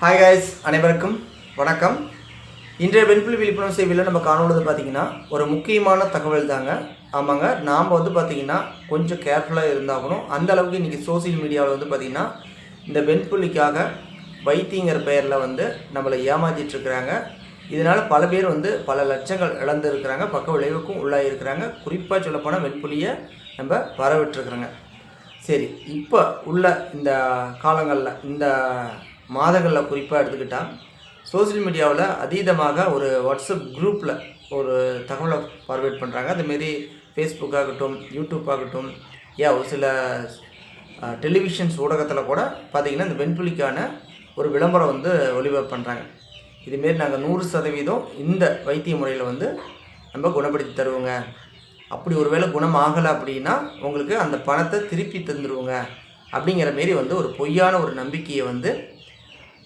Hi guys அனைவருக்கும் வணக்கம். இன்றைய வெண்புலி விழிப்புணர்வு சேவையில் நம்ம காணொழுது பார்த்தீங்கன்னா ஒரு முக்கியமான தகவல் தாங்க. ஆமாங்க நாம் வந்து பார்த்திங்கன்னா கொஞ்சம் கேர்ஃபுல்லாக இருந்தாகணும். அந்த அளவுக்கு இன்றைக்கி சோசியல் மீடியாவில் வந்து பார்த்திங்கன்னா இந்த வெண்புலிக்காக வைத்தியங்கிற பெயரில் வந்து நம்மளை ஏமாற்றிட்டுருக்குறாங்க இதனால் பல பேர் வந்து பல லட்சங்கள் இழந்திருக்கிறாங்க. பக்க விளைவுக்கும் உள்ளாகிருக்கிறாங்க குறிப்பாக சொல்லப்போனால் வெண்புலியை நம்ம பரவிட்டுருக்குறோங்க சரி இப்போ உள்ள இந்த காலங்களில் இந்த மாதங்களில் குறிப்பாக எடுத்துக்கிட்டால் சோஷியல் மீடியாவில் அதீதமாக ஒரு வாட்ஸ்அப் குரூப்பில் ஒரு தகவலை ஃபார்வேர்ட் பண்ணுறாங்க அதுமாரி ஃபேஸ்புக் ஆகட்டும் யூடியூப் ஆகட்டும் ஏன் ஒரு சில டெலிவிஷன்ஸ் ஊடகத்தில் கூட பார்த்திங்கன்னா இந்த வெண்புலிக்கான ஒரு விளம்பரம் வந்து ஒளிபரப்பு பண்ணுறாங்க இதுமாரி நாங்கள் நூறு சதவீதம் இந்த வைத்திய முறையில் வந்து நம்ம குணப்படுத்தி தருவோங்க. அப்படி ஒருவேளை குணம் ஆகலை அப்படின்னா உங்களுக்கு அந்த பணத்தை திருப்பி தந்துடுவோங்க அப்படிங்கிற மாரி வந்து ஒரு பொய்யான ஒரு நம்பிக்கையை வந்து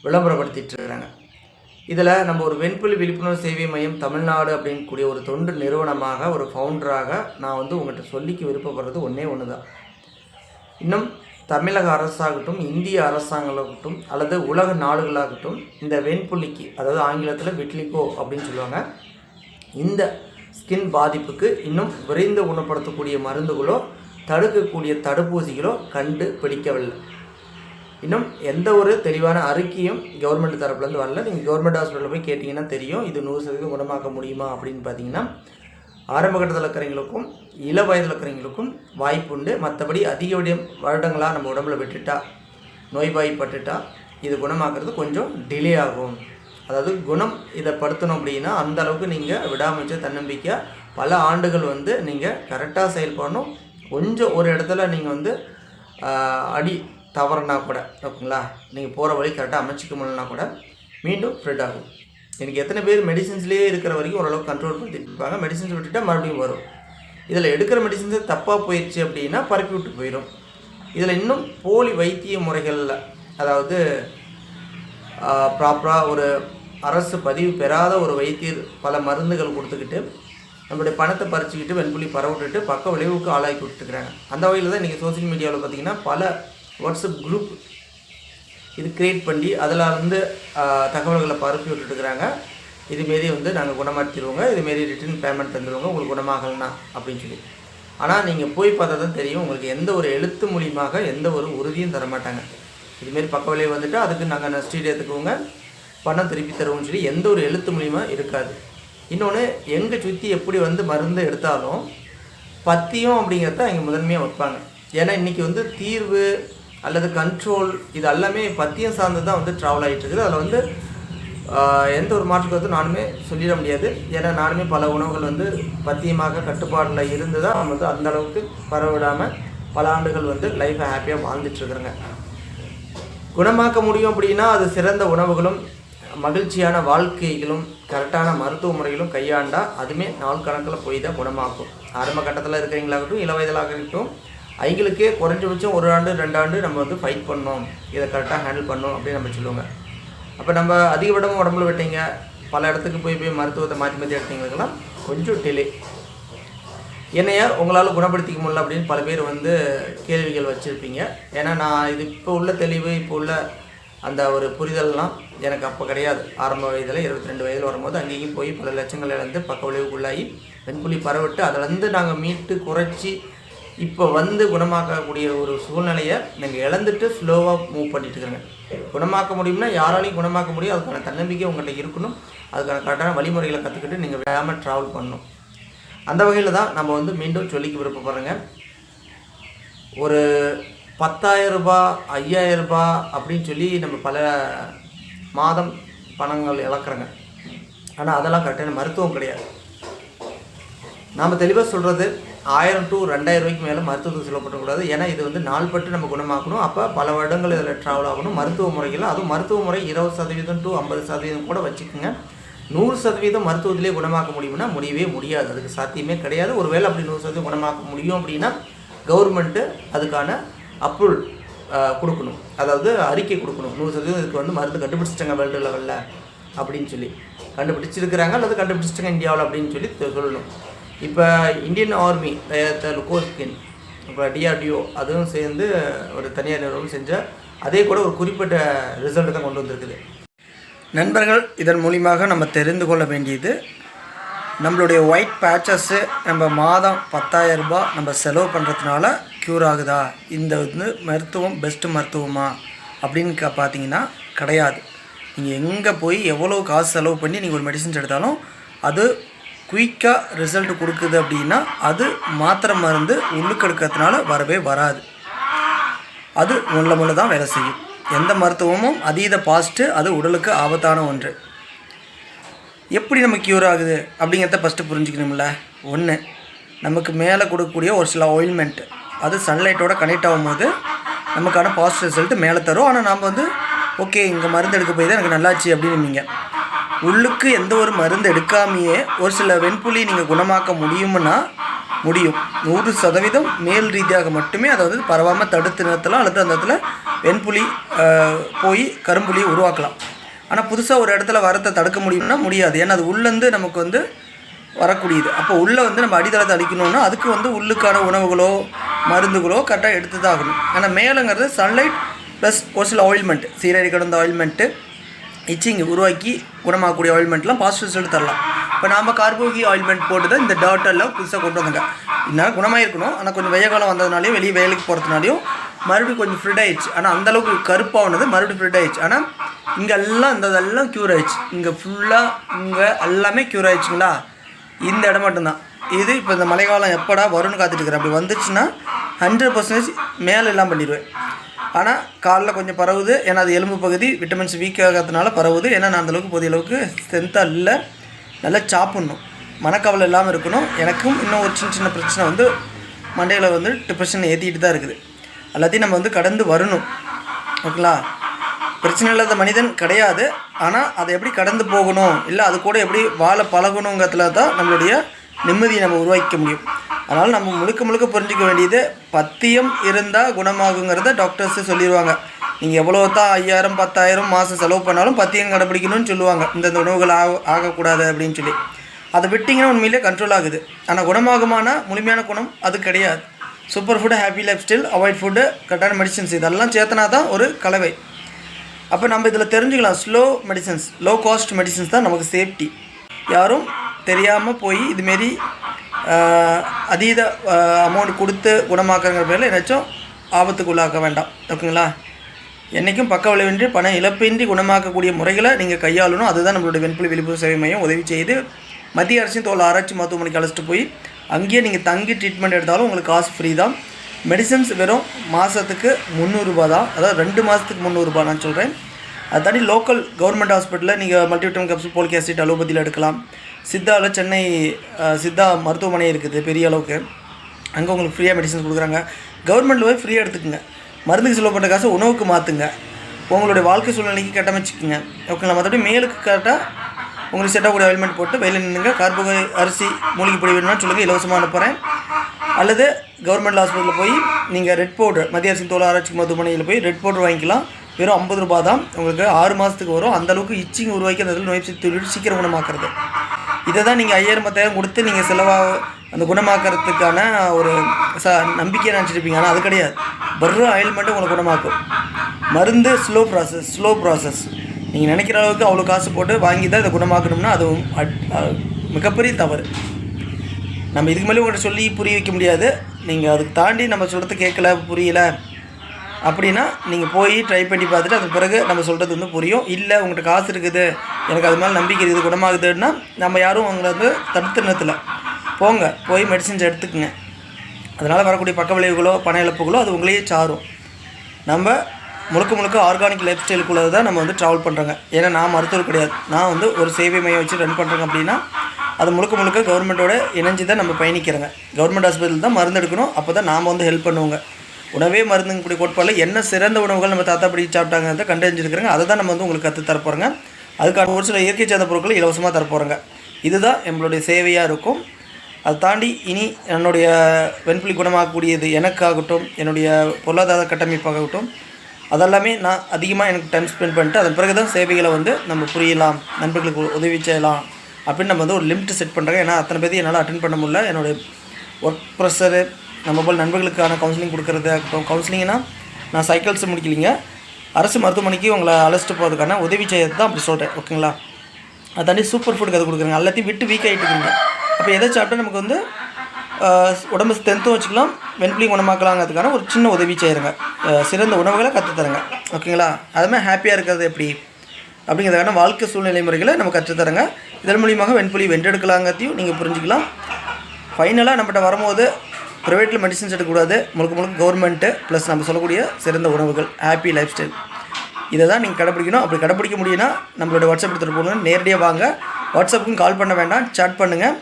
விளம்பரப்படுத்திட்டு இருக்கிறாங்க இதில் நம்ம ஒரு வெண்புலி விழிப்புணர்வு சேவை மையம் தமிழ்நாடு அப்படின்னு கூடிய ஒரு தொண்டு நிறுவனமாக ஒரு ஃபவுண்டராக நான் வந்து உங்கள்கிட்ட சொல்லிக்க விருப்பப்படுறது ஒன்றே ஒன்று தான் இன்னும் தமிழக அரசாகட்டும் இந்திய அரசாங்கமாகட்டும் அல்லது உலக நாடுகளாகட்டும் இந்த வெண்புள்ளிக்கு அதாவது ஆங்கிலத்தில் விட்லிகோ அப்படின்னு சொல்லுவாங்க. இந்த ஸ்கின் பாதிப்புக்கு இன்னும் விரைந்து குணப்படுத்தக்கூடிய மருந்துகளோ தடுக்கக்கூடிய தடுப்பூசிகளோ கண்டு பிடிக்கவில்லை இன்னும் எந்த ஒரு தெளிவான அறிக்கையும் கவர்மெண்ட் தரப்புலேருந்து வரல. நீங்கள் கவர்மெண்ட் ஹாஸ்பிட்டலில் போய் கேட்டிங்கன்னா தெரியும் இது நூறு சதவீதம் குணமாக்க முடியுமா அப்படின்னு பார்த்தீங்கன்னா ஆரம்ப கட்டத்தில் இருக்கிறவங்களுக்கும் இள வயதில் இருக்கிறவங்களுக்கும் வாய்ப்பு உண்டு. மற்றபடி அதிக வருடங்களாக நம்ம உடம்புல விட்டுட்டா நோய்வாய்ப்பட்டுட்டா இது குணமாக்குறது கொஞ்சம் டிலே ஆகும். அதாவது குணம் இதை படுத்தணும் அப்படின்னா அந்த அளவுக்கு நீங்கள் விடாமச்சு தன்னம்பிக்கையாக பல ஆண்டுகள் வந்து நீங்கள் கரெக்டாக செயல்படணும். கொஞ்சம் ஒரு இடத்துல நீங்கள் வந்து அடி தவறுனா கூட ஓகேங்களா? நீங்கள் போகிற வழி கரெக்டாக அமைச்சிக்க முடியலனா கூட மீண்டும் ஸ்ப்ரெட் ஆகும். எனக்கு எத்தனை பேர் மெடிசின்ஸ்லேயே இருக்கிற வரைக்கும் ஓரளவுக்கு கண்ட்ரோல் பண்ணிட்டு இருப்பாங்க மெடிசின்ஸ் விட்டுட்டால் மறுபடியும் வரும். இதில் எடுக்கிற மெடிசின்ஸு தப்பாக போயிடுச்சு அப்படின்னா பரப்பி விட்டு போயிடும் இதில் இன்னும் போலி வைத்திய முறைகளில் அதாவது ப்ராப்பராக ஒரு அரசு பதிவு பெறாத ஒரு வைத்தியர் பல மருந்துகள் கொடுத்துக்கிட்டு நம்மளுடைய பணத்தை பறிச்சுக்கிட்டு வெண்புலி பரவிட்டுட்டு பக்க விளைவுக்கு ஆளாக்கி விட்டுருக்குறாங்க அந்த வகையில் தான் இன்றைக்கி சோசியல் மீடியாவில் பார்த்தீங்கன்னா பல வாட்ஸ்அப் குரூப் இது க்ரியேட் பண்ணி அதில் வந்து தகவல்களை பரப்பி விட்டுட்டுருக்குறாங்க. இதுமாரி வந்து நாங்கள் குணமாற்றிடுவோங்க இதுமாரி ரிட்டர்ன் பேமெண்ட் தந்துடுவோங்க உங்களுக்கு குணமாகலனா அப்படின்னு சொல்லி. ஆனால் நீங்கள் போய் பார்த்தா தான் தெரியும். உங்களுக்கு எந்த ஒரு எழுத்து மூலியமாக எந்த ஒரு உறுதியும் தரமாட்டாங்க. இதுமாரி பக்க விளைவு வந்துட்டு அதுக்கு நாங்கள் நஷ்டீடு எடுத்துக்குவோங்க பணம் திருப்பி தருவோம்னு சொல்லி எந்த ஒரு எழுத்து மூலியமாக இருக்காது. இன்னொன்று எங்கே சுற்றி எப்படி வந்து மருந்து எடுத்தாலும் பத்தியம் அப்படிங்கிறத இங்கே முதன்மையாக வைப்பாங்க. ஏன்னா இன்றைக்கி வந்து தீர்வு அல்லது கண்ட்ரோல் இது எல்லாமே பத்தியம் சார்ந்து தான் வந்து ட்ராவல் ஆகிட்டு இருக்குது. அதில் வந்து எந்த ஒரு மாற்று கருத்தும் நானுமே சொல்லிட முடியாது. ஏன்னா நானுமே பல உணவுகள் வந்து பத்தியமாக கட்டுப்பாடில் இருந்து தான் நம்ம வந்து அந்த அளவுக்கு பரவிடாமல் பல ஆண்டுகள் வந்து லைஃப்பை ஹாப்பியாக வாழ்ந்துட்டுருக்குறேங்க குணமாக்க முடியும் அப்படின்னா அது சிறந்த உணவுகளும் மகிழ்ச்சியான வாழ்க்கைகளும் கரெக்டான மருத்துவ முறைகளும் கையாண்டால் அதுவுமே நாள் கணக்கில் போய் தான் குணமாக்கும் ஆரம்ப கட்டத்தில் இருக்கிறவங்களாகட்டும் இளவயதலாக இருக்கட்டும் அவங்களுக்கே குறைஞ்சபட்சம் ஒரு ஆண்டு ரெண்டு ஆண்டு நம்ம வந்து ஃபைட் பண்ணோம் இதை கரெக்டாக ஹேண்டில் பண்ணோம் அப்படின்னு நம்ம சொல்லுவாங்க. அப்போ நம்ம அதிகபட்சமாக உடம்புல விட்டீங்க. பல இடத்துக்கு போய் போய் மருத்துவத்தை மாற்றி மாற்றி எடுத்தீங்களுக்கெல்லாம் கொஞ்சம் டிலே என்னையா உங்களால் குணப்படுத்திக்க முடியல அப்படின்னு பல பேர் வந்து கேள்விகள் வச்சுருப்பீங்க. ஏன்னா நான் இது இப்போ உள்ள தெளிவு இப்போ உள்ள அந்த ஒரு புரிதல்லாம் எனக்கு அப்போ கிடையாது. ஆரம்ப வயதில் இருபத்தி ரெண்டு வயதில் வரும்போது அங்கேயும் போய் பல லட்சங்கள் இழந்து பக்க விளைவுக்குள்ளாகி வெண்புலி பரவிட்டு அதிலேருந்து நாங்கள் மீட்டு குறைச்சி இப்போ வந்து குணமாக்கக்கூடிய ஒரு சூழ்நிலையை நீங்கள் இழந்துட்டு ஸ்லோவாக மூவ் பண்ணிட்டு இருக்கிறோங்க குணமாக்க முடியும்னா யாராலையும் குணமாக்க முடியும். அதுக்கான தன்னம்பிக்கை உங்கள்கிட்ட இருக்கணும். அதுக்கான கரெக்டான வழிமுறைகளை கற்றுக்கிட்டு நீங்கள் விடாமல் ட்ராவல் பண்ணணும். அந்த வகையில் தான் நம்ம வந்து மீண்டும் சொல்லிக்க விருப்பப்படுறேங்க ஒரு பத்தாயிரம் ஐயாயிரரூபா ஐயாயிரம் அப்படின்னு சொல்லி நம்ம பல மாதம் பணங்கள் இழக்கிறோங்க. ஆனால் அதெல்லாம் கரெக்டான மருத்துவம் கிடையாது. நாம் தெளிவாக சொல்கிறது ஆயிரம் டு ரெண்டாயிரம் ரூபாய்க்கு மேலே மருத்துவத்துக்கு செலவுப்படக்கூடாது. ஏன்னா இது வந்து நாள்பட்டு நம்ம குணமாக்கணும். அப்போ பல வருடங்கள் இதில் ட்ராவல் ஆகணும். மருத்துவ முறைகள் அதுவும் மருத்துவ முறை இருபது சதவீதம் டு ஐம்பது சதவீதம் கூட வச்சுக்கோங்க. நூறு சதவீதம் மருத்துவத்திலே குணமாக்க முடியும்னா முடியவே முடியாது. அதுக்கு சாத்தியமே கிடையாது. ஒருவேளை அப்படி நூறு சதவீதம் குணமாக்க முடியும் அப்படின்னா கவர்மெண்ட்டு அதுக்கான அப்ரூவல் கொடுக்கணும். அதாவது அறிக்கை கொடுக்கணும். நூறு சதவீதம் இதுக்கு வந்து மருந்து கண்டுபிடிச்சிட்டாங்க வேர்ல்டு லெவலில் அப்படின்னு சொல்லி. கண்டுபிடிச்சிருக்கிறாங்க அல்லது கண்டுபிடிச்சிட்டாங்க இந்தியாவில் அப்படின்னு சொல்லி சொல்லணும். இப்போ இந்தியன் ஆர்மி கோஸ்கின் இப்போ டிஆர்டிஓ அதுவும் சேர்ந்து ஒரு தனியார் நிறுவனம் செஞ்ச அதே கூட ஒரு குறிப்பிட்ட ரிசல்ட் தான் கொண்டு வந்திருக்குது. நண்பர்கள் இதன் மூலியமாக நம்ம தெரிந்து கொள்ள வேண்டியது நம்மளுடைய ஒயிட் பேச்சஸ்ஸு நம்ம மாதம் 10000 ரூபாய் நம்ம செலவு பண்ணுறதுனால க்யூர் ஆகுதா? இந்த வந்து மருத்துவம் பெஸ்ட்டு மருத்துவமா? அப்படின்னு க பார்த்தீங்கன்னா கிடையாது. நீங்கள் எங்கே போய் எவ்வளோ காசு செலவு பண்ணி நீங்கள் ஒரு மெடிசன்ஸ் எடுத்தாலும் அது குயிக்காக ரிசல்ட் கொடுக்குது அப்படின்னா அது மாத்திரை மருந்து உள்ளுக்கு எடுக்கிறதுனால வரவே வராது. அது முள்ள முள்ள தான் வேலை செய்யும். எந்த மருத்துவமும் அதீத பாஸ்ட்டு அது உடலுக்கு ஆபத்தான ஒன்று. எப்படி நம்ம க்யூர் ஆகுது அப்படிங்கிறத ஃபஸ்ட்டு புரிஞ்சுக்கணும்ல? ஒன்று நமக்கு மேலே கொடுக்கக்கூடிய ஒரு சில ஆயில்மெண்ட் அது சன்லைட்டோட கனெக்ட் ஆகும்போது நமக்கான பாசிட்டிவ் ரிசல்ட் மேலே தரும். ஆனால் நாம் வந்து ஓகே இங்கே மருந்து எடுக்க போய் தான் எனக்கு நல்லாச்சு அப்படின்னு உள்ளுக்கு எந்த ஒரு மருந்து எடுக்காமையே ஒரு சில வெண்புலி நீங்கள் குணமாக்க முடியும்னா முடியும். நூறு சதவீதம் மேல் ரீதியாக மட்டுமே அதை வந்து பரவாமல் தடுத்து நிறுத்தலாம் அல்லது அந்த இடத்துல வெண்புலி போய் கரும்புலியை உருவாக்கலாம். ஆனால் புதுசாக ஒரு இடத்துல வரத்தை தடுக்க முடியும்னா முடியாது. ஏன்னா அது உள்ளேருந்து நமக்கு வந்து வரக்கூடியது. அப்போ உள்ளே வந்து நம்ம அடித்தளத்தை அடிக்கணும்னா அதுக்கு வந்து உள்ளுக்கான உணவுகளோ மருந்துகளோ கரெக்டாக எடுத்து தான் ஆகணும். ஆனால் மேலேங்கிறது சன்லைட் ப்ளஸ் ஒரு சில ஆயில்மெண்ட் சீரடி கடந்த ஆயில்மெண்ட்டு இச்சிங் உருவாக்கி குணமாகக்கூடிய ஆயில்மெண்ட்லாம் பாசிட்டிவ் ரிசல்ட் தரலாம். இப்போ நாம் கார்போகி ஆயில்மெண்ட் போட்டு தான் இந்த டாட்டெல்லாம் புதுசாக கொண்டு வந்தாங்க. இதனால் குணமாயிருக்கணும். ஆனால் கொஞ்சம் வெய்ய காலம் வந்ததுனாலையும் வெளியே வேலைக்கு போகிறதுனாலையும் மறுபடியும் கொஞ்சம் ஃப்ரிட் ஆயிடுச்சு. ஆனால் அந்தளவுக்கு கருப்பானது மறுபடியும் ஃப்ரிட் ஆயிடுச்சு. ஆனால் இங்கே எல்லாம் இந்த இதெல்லாம் க்யூர் ஆயிடுச்சு. இங்கே ஃபுல்லாக இங்கே எல்லாமே க்யூர் ஆயிடுச்சுங்களா? இந்த இடம் மட்டும்தான். இது இப்போ இந்த மழைக்காலம் எப்படா வரும்னு காத்துட்டு இருக்கிறேன். அப்படி வந்துச்சுன்னா ஹண்ட்ரட் பர்சன்டேஜ் மேலே எல்லாம் பண்ணிடுவேன். ஆனால் காலைல கொஞ்சம் பரவுது. ஏன்னா அது எலும்பு பகுதி விட்டமின்ஸ் வீக் ஆகிறதுனால பரவுது. ஏன்னா நான் அந்தளவுக்கு போதிய அளவுக்கு ஸ்ட்ரென்த்தாக இல்லை. நல்லா சாப்பிட்ணும். மனக்கவலை இல்லாமல் இருக்கணும். எனக்கும் இன்னும் ஒரு சின்ன சின்ன பிரச்சனை வந்து மண்டையில் வந்து டிப்ரெஷன் ஏற்றிட்டு தான் இருக்குது. எல்லாத்தையும் நம்ம வந்து கடந்து வரணும். ஓகேங்களா? பிரச்சனை இல்லாத மனிதன் கிடையாது. ஆனால் அதை எப்படி கடந்து போகணும்? இல்லை அது கூட எப்படி வாழ பழகணுங்கிறதுல தான் நம்மளுடைய நிம்மதியை நம்ம உருவாக்கிக்க முடியும். அதனால் நம்ம முழுக்க முழுக்க புரிஞ்சிக்க வேண்டியது பத்தியம் இருந்தால் குணமாகுங்கிறத டாக்டர்ஸு சொல்லிடுவாங்க நீங்கள் எவ்வளோ தான் ஐயாயிரம் பத்தாயிரம் மாதம் செலவு பண்ணாலும் பத்தியம் கடைப்பிடிக்கணும்னு சொல்லுவாங்க. இந்தந்த உணவுகள் ஆக ஆகக்கூடாது அப்படின்னு சொல்லி. அதை விட்டிங்கன்னா உண்மையிலே கண்ட்ரோல் ஆகுது. ஆனால் குணமாகுமானா முழுமையான குணம் அது கிடையாது. Super food happy life style avoid food கரெக்டான மெடிசன்ஸ் இதெல்லாம் சேர்த்தனா தான் ஒரு கலவை. அப்போ நம்ம இதில் தெரிஞ்சுக்கலாம். Slow medicines low cost medicines தான் நமக்கு சேஃப்டி யாரும் தெரியாமல் போய் இதுமாரி அதீத அமௌண்ட் கொடுத்து குணமாக்குறங்கிற பேரில் ஏதாச்சும் ஆபத்துக்குள்ளாக்க வேண்டாம். ஓகேங்களா? என்றைக்கும் பக்க விளைவின்றி பண இழப்பின்றி குணமாக்கக்கூடிய முறைகளை நீங்கள் கையாளணும். அதுதான் நம்மளுடைய வெண்புலி விழிப்புணர்வு சேவை மையம். உதவி செய்து மத்திய அரசின் தோல் ஆராய்ச்சி மருத்துவமனைக்கு அழைச்சிட்டு போய் அங்கேயே நீங்கள் தங்கி ட்ரீட்மெண்ட் எடுத்தாலும் உங்களுக்கு காசு ஃப்ரீ தான். மெடிசன்ஸ் வெறும் மாதத்துக்கு முந்நூறுரூபா தான். அதாவது ரெண்டு மாதத்துக்கு முந்நூறுரூபா நான் சொல்கிறேன் அது தாண்டி லோக்கல் கவர்மெண்ட் ஹாஸ்பிட்டலில் நீங்கள் மல்டிவிட்டம் கேப்சூல் போலிக் ஆசிட் அலோபதியில் எடுக்கலாம். சித்தாவில் சென்னை சித்தா மருத்துவமனை இருக்குது பெரிய அளவுக்கு. அங்கே உங்களுக்கு ஃப்ரீயாக மெடிசன்ஸ் கொடுக்குறாங்க. கவர்மெண்ட்டில் போய் ஃப்ரீயாக எடுத்துக்கங்க. மருந்துக்கு செலவு பண்ணுற காசு உணவுக்கு மாற்றுங்க உங்களுடைய வாழ்க்கை சூழ்நிலைக்கு கட்டமைச்சிக்கோங்க ஓகேங்களா மற்றபடி மேலுக்கு கரெக்டாக உங்களுக்கு செட்டாக கூட அவைல்மெண்ட் போட்டு வெளியில் நின்றுங்க கார்போகை அரிசி மூலிகை பொடி வேணும்னா சொல்லுங்கள் இலவசமாக அனுப்புகிறேன் அல்லது கவர்மெண்ட் ஹாஸ்பிட்டலில் போய் நீங்கள் ரெட் பவுடர் மத்திய அரசின் தோல் ஆராய்ச்சி மருத்துவமனையில் போய் ரெட் பவுடர் வாங்கிக்கலாம். வெறும் ஐம்பது ரூபா தான். உங்களுக்கு ஆறு மாதத்துக்கு வரும். அந்தளவுக்கு இச்சிங் உருவாக்கி அந்த நோய் தொழில் சீக்கிரம் குணமாக்குறது. இதை தான் நீங்கள் ஐயாயிரம் பத்தாயிரம் கொடுத்து நீங்கள் செலவாக அந்த குணமாக்கறதுக்கான ஒரு ச நம்பிக்கையை நினச்சிருப்பீங்க. ஆனால் அது கிடையாது. வெறும் ஆயில்மெண்ட்டு உங்களை குணமாக்கும். மருந்து ஸ்லோ ப்ராசஸ் ஸ்லோ ப்ராசஸ் நீங்கள் நினைக்கிற அளவுக்கு அவ்வளோ காசு போட்டு வாங்கி தான் இதை குணமாக்கணும்னா அதுவும் அட்- மிகப்பெரிய தவறு. நம்ம இதுக்கு மேலே உங்கள்கிட்ட சொல்லி புரிய வைக்க முடியாது. நீங்கள் அதுக்கு தாண்டி நம்ம சொல்கிறது கேட்கல புரியல அப்படின்னா நீங்கள் போய் ட்ரை பண்ணி பார்த்துட்டு அதுக்கு பிறகு நம்ம சொல்கிறது வந்து புரியும். இல்லை உங்கள்கிட்ட காசு இருக்குது எனக்கு அது மேலே நம்பிக்கை இருக்குது குணமாகுதுன்னா நம்ம யாரும் உங்களை வந்து தடுத்து நிறுத்தலை. போங்க போய் மெடிசின்ஸ் எடுத்துக்கங்க. அதனால் வரக்கூடிய பக்க விளைவுகளோ பண இழப்புகளோ அது உங்களையே சாரும். நம்ம முழுக்க முழுக்க ஆர்கானிக் லைஃப் ஸ்டைலுக்குள்ளே தான் நம்ம வந்து ட்ராவல் பண்ணுறோங்க ஏன்னா நான் மருத்துவர் கிடையாது. நான் வந்து ஒரு சேவை மையம் வச்சு ரன் பண்ணுறேங்க அப்படின்னா அது முழுக்க முழுக்க கவர்மெண்ட்டோட இணைஞ்சு தான் நம்ம பயணிக்கிறோங்க. கவர்மெண்ட் ஹாஸ்பிட்டல் தான் மருந்து எடுக்கணும். அப்போ தான் நாம் வந்து ஹெல்ப் பண்ணுவோங்க. உணவே மருந்துங்க கூடிய கோட்பாடில் என்ன சிறந்த உணவுகள் நம்ம தாத்தா படி சாப்பிட்டாங்க கண்டறிஞ்சிருக்கிறாங்க. அதை தான் நம்ம வந்து உங்களுக்கு கற்று தரப்போகிறோங்க அதுக்கான ஒரு சில இயற்கை சார்ந்த பொருட்களை இலவசமாக தரப்போகிறோங்க இதுதான் நம்மளுடைய சேவையாக இருக்கும். அதை தாண்டி இனி என்னுடைய வெண்புலி குணமாகக்கூடியது எனக்காகட்டும் என்னுடைய பொருளாதார கட்டமைப்பாகட்டும் அதெல்லாமே நான் அதிகமாக எனக்கு டைம் ஸ்பெண்ட் பண்ணிட்டு அதன் பிறகு தான் சேவைகளை வந்து நம்ம புரியலாம் நண்பர்களுக்கு உதவி செய்யலாம் அப்படின்னு நம்ம வந்து ஒரு லிமிட் செட் பண்ணுறேன் ஏன்னா அத்தனை பேர் என்னால் அட்டன் பண்ண முடியல. என்னுடைய ஒர்க் ப்ரெஷரு நம்ம போல் நண்பர்களுக்கான கவுன்சிலிங் கொடுக்குறது ஆகட்டும் கவுன்சிலிங்னா நான் சைக்கிள்ஸ் முடிக்கலிங்க. அரசு மருத்துவமனைக்கு உங்களை அழைச்சிட்டு போகிறதுக்கான உதவி செய்யறது தான் அப்படி சொல்கிறேன் ஓகேங்களா அதை தாண்டி சூப்பர் ஃபுட் கதை கொடுக்குறங்க. எல்லாத்தையும் விட்டு வீக் ஆகிட்டு அப்போ எதை சாப்பிட்டா நமக்கு வந்து உடம்பு ஸ்ட்ரென்த்தும் வச்சுக்கலாம் வெண்புலி குணமாக்கலாங்கிறதுக்கான ஒரு சின்ன உதவி செய்கிறேங்க சிறந்த உணவுகளை கற்றுத்தரங்க ஓகேங்களா அதுமாதிரி ஹாப்பியாக இருக்கிறது எப்படி? அப்படிங்கிறதுக்கான வாழ்க்கை சூழ்நிலை முறைகளை நம்ம கற்றுத்தரங்க இதன் மூலியமாக வெண்புலி வென்றெடுக்கலாங்கிறதையும் நீங்கள் புரிஞ்சுக்கலாம். ஃபைனலாக நம்மகிட்ட வரும்போது ப்ரைவேட்டில் மெடிசன்ஸ் எடுக்கக்கூடாது. முழுக்க முழுக்க கவர்மெண்ட்டு ப்ளஸ் நம்ம சொல்லக்கூடிய சிறந்த உணவுகள் ஹாப்பி லைஃப் ஸ்டைல் இதை தான் நீங்கள் கடைப்பிடிக்கணும். அப்படி கடைப்பிடிக்க முடியும்னா நம்மளோட வாட்ஸ்அப் எடுத்துகிட்டு போகணும். நேரடியாக வாங்க. வாட்ஸ்அப்புக்கும் கால் பண்ண வேண்டாம். சாட் பண்ணுங்கள்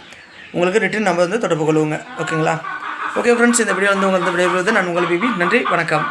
உங்களுக்கு ரிட்டன் நம்பர் வந்து தொடர்பு கொள்ளுவோங்க ஓகேங்களா ஓகே ஃப்ரெண்ட்ஸ் இந்த வீடியோ வந்து உங்களுக்கு விடைபெறுவது நான் உங்கள் பிபி. நன்றி வணக்கம்.